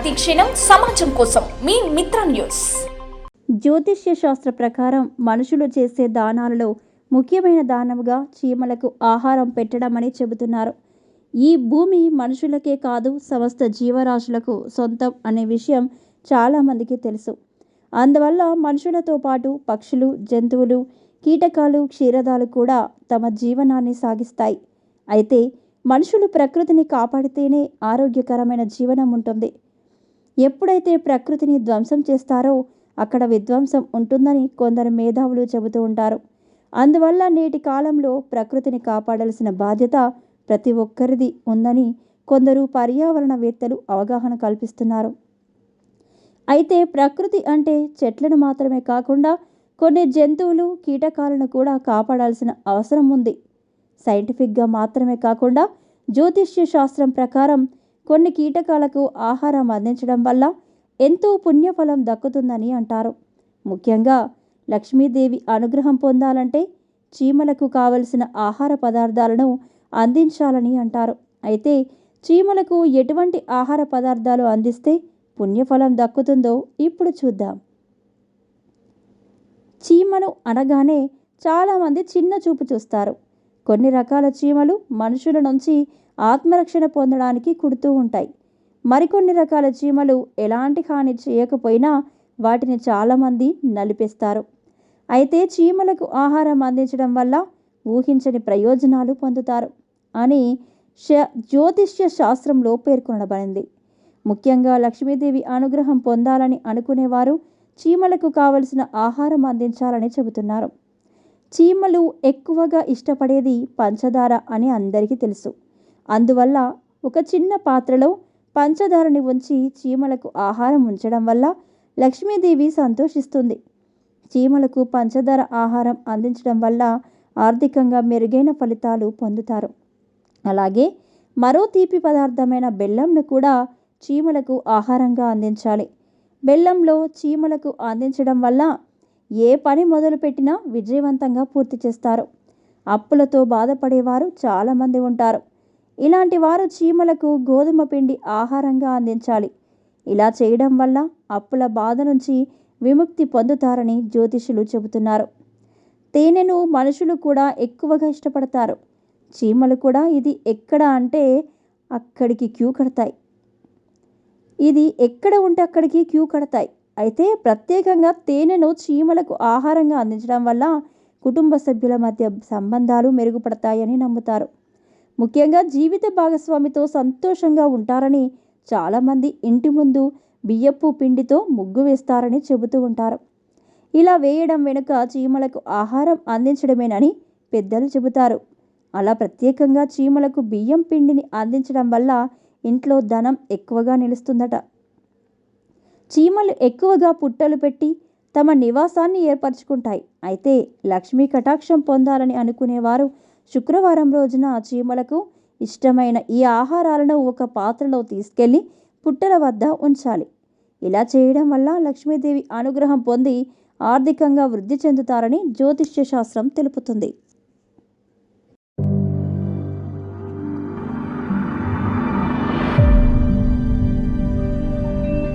ప్రతిక్షణం సమాజం కోసం మీ మిత్ర న్యూస్. జ్యోతిష్య శాస్త్ర ప్రకారం మనుషులు చేసే దానాలలో ముఖ్యమైన దానముగా చీమలకు ఆహారం పెట్టడం అని చెబుతున్నారు. ఈ భూమి మనుషులకే కాదు సమస్త జీవరాశులకు సొంతం అనే విషయం చాలామందికి తెలుసు. అందువల్ల మనుషులతో పాటు పక్షులు జంతువులు కీటకాలు క్షీరదాలు కూడా తమ జీవనాన్ని సాగిస్తాయి. అయితే మనుషులు ప్రకృతిని కాపాడితేనే ఆరోగ్యకరమైన జీవనం ఉంటుంది. ఎప్పుడైతే ప్రకృతిని ధ్వంసం చేస్తారో అక్కడ విధ్వంసం ఉంటుందని కొందరు మేధావులు చెబుతూ ఉంటారు. అందువల్ల నేటి కాలంలో ప్రకృతిని కాపాడాల్సిన బాధ్యత ప్రతి ఒక్కరిది ఉందని కొందరు పర్యావరణవేత్తలు అవగాహన కల్పిస్తున్నారు. అయితే ప్రకృతి అంటే చెట్లను మాత్రమే కాకుండా కొన్ని జంతువులు కీటకాలను కూడా కాపాడాల్సిన అవసరం ఉంది. సైంటిఫిక్గా మాత్రమే కాకుండా జ్యోతిష్య శాస్త్రం ప్రకారం కొన్ని కీటకాలకు ఆహారం అందించడం వల్ల ఎంతో పుణ్యఫలం దక్కుతుందని అంటారు. ముఖ్యంగా లక్ష్మీదేవి అనుగ్రహం పొందాలంటే చీమలకు కావలసిన ఆహార పదార్థాలను అందించాలని అంటారు. అయితే చీమలకు ఎటువంటి ఆహార పదార్థాలు అందిస్తే పుణ్యఫలం దక్కుతుందో ఇప్పుడు చూద్దాం. చీమను అనగానే చాలామంది చిన్న చూపు చూస్తారు. కొన్ని రకాల చీమలు మనుషుల నుంచి ఆత్మరక్షణ పొందడానికి కుడుతూ ఉంటాయి. మరికొన్ని రకాల చీమలు ఎలాంటి హాని చేయకపోయినా వాటిని చాలామంది నలిపేస్తారు. అయితే చీమలకు ఆహారం అందించడం వల్ల ఊహించని ప్రయోజనాలు పొందుతారు అని శ జ్యోతిష్య శాస్త్రంలో పేర్కొనబడింది. ముఖ్యంగా లక్ష్మీదేవి అనుగ్రహం పొందాలని అనుకునేవారు చీమలకు కావలసిన ఆహారం అందించాలని చెబుతున్నారు. చీమలు ఎక్కువగా ఇష్టపడేది పంచదార అని అందరికీ తెలుసు. అందువల్ల ఒక చిన్న పాత్రలో పంచదారని ఉంచి చీమలకు ఆహారం ఉంచడం వల్ల లక్ష్మీదేవి సంతోషిస్తుంది. చీమలకు పంచదార ఆహారం అందించడం వల్ల ఆర్థికంగా మెరుగైన ఫలితాలు పొందుతారు. అలాగే మరో తీపి పదార్థమైన బెల్లంను కూడా చీమలకు ఆహారంగా అందించాలి. బెల్లంలో చీమలకు అందించడం వల్ల ఏ పని మొదలుపెట్టినా విజయవంతంగా పూర్తి చేస్తారు. అప్పులతో బాధపడేవారు చాలామంది ఉంటారు. ఇలాంటి వారు చీమలకు గోధుమ పిండి ఆహారంగా అందించాలి. ఇలా చేయడం వల్ల అప్పుల బాధ నుంచి విముక్తి పొందుతారని జ్యోతిషులు చెబుతున్నారు. తేనెను మనుషులు కూడా ఎక్కువగా ఇష్టపడతారు. చీమలు కూడా ఇది ఎక్కడ అంటే అక్కడికి క్యూ కడతాయి. ఇది ఎక్కడ ఉంటే అక్కడికి క్యూ కడతాయి. అయితే ప్రత్యేకంగా తేనెను చీమలకు ఆహారంగా అందించడం వల్ల కుటుంబ సభ్యుల మధ్య సంబంధాలు మెరుగుపడతాయని నమ్ముతారు. ముఖ్యంగా జీవిత భాగస్వామితో సంతోషంగా ఉంటారని చాలామంది ఇంటి ముందు బియ్యపు పిండితో ముగ్గు వేస్తారని చెబుతూ ఉంటారు. ఇలా వేయడం వెనుక చీమలకు ఆహారం అందించడమేనని పెద్దలు చెబుతారు. అలా ప్రత్యేకంగా చీమలకు బియ్యం పిండిని అందించడం వల్ల ఇంట్లో ధనం ఎక్కువగా నిలుస్తుందట. చీమలు ఎక్కువగా పుట్టలు పెట్టి తమ నివాసాన్ని ఏర్పరచుకుంటాయి. అయితే లక్ష్మీ కటాక్షం పొందాలని అనుకునేవారు శుక్రవారం రోజున చీమలకు ఇష్టమైన ఈ ఆహారాలను ఒక పాత్రలో తీసుకెళ్ళి పుట్టల వద్ద ఉంచాలి. ఇలా చేయడం వల్ల లక్ష్మీదేవి అనుగ్రహం పొంది ఆర్థికంగా వృద్ధి చెందుతారని జ్యోతిష్య శాస్త్రం తెలుపుతుంది.